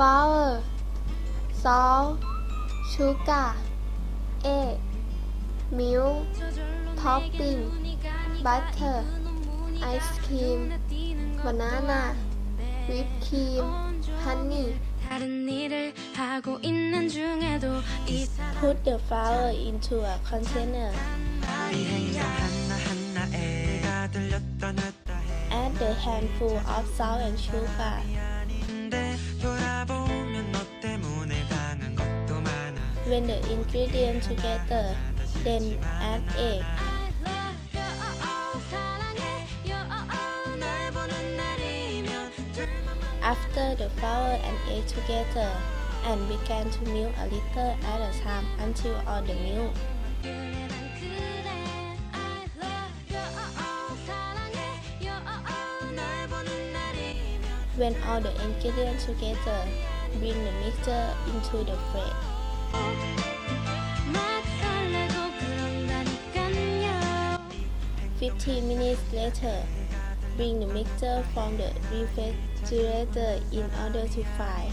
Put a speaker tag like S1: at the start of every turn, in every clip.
S1: flour salt sugar egg milk topping butter ice cream banana whipped cream honey Put the flour into a container. Add a handful of salt and sugar. When the ingredients together, then add egg. After the flour and egg together, and began to melt a little at a time until all the milk. When all the ingredients together, bring the mixture into the
S2: bread.
S1: 15 minutes later, bring the mixture from the refrigerator in order to fry.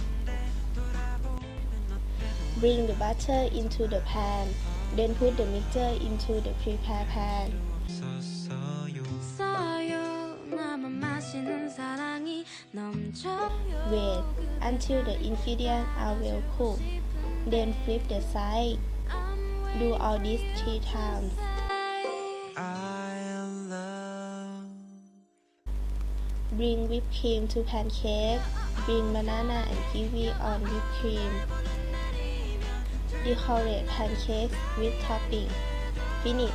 S1: Bring the butter into the pan, then put the mixture into the prepared pan. Wait until the ingredients are well cooked. Then flip the side. Do all this three times. Bring whipped cream to pancake. Bring banana and kiwi on whipped cream. Decorate pancakes with topping. Finish.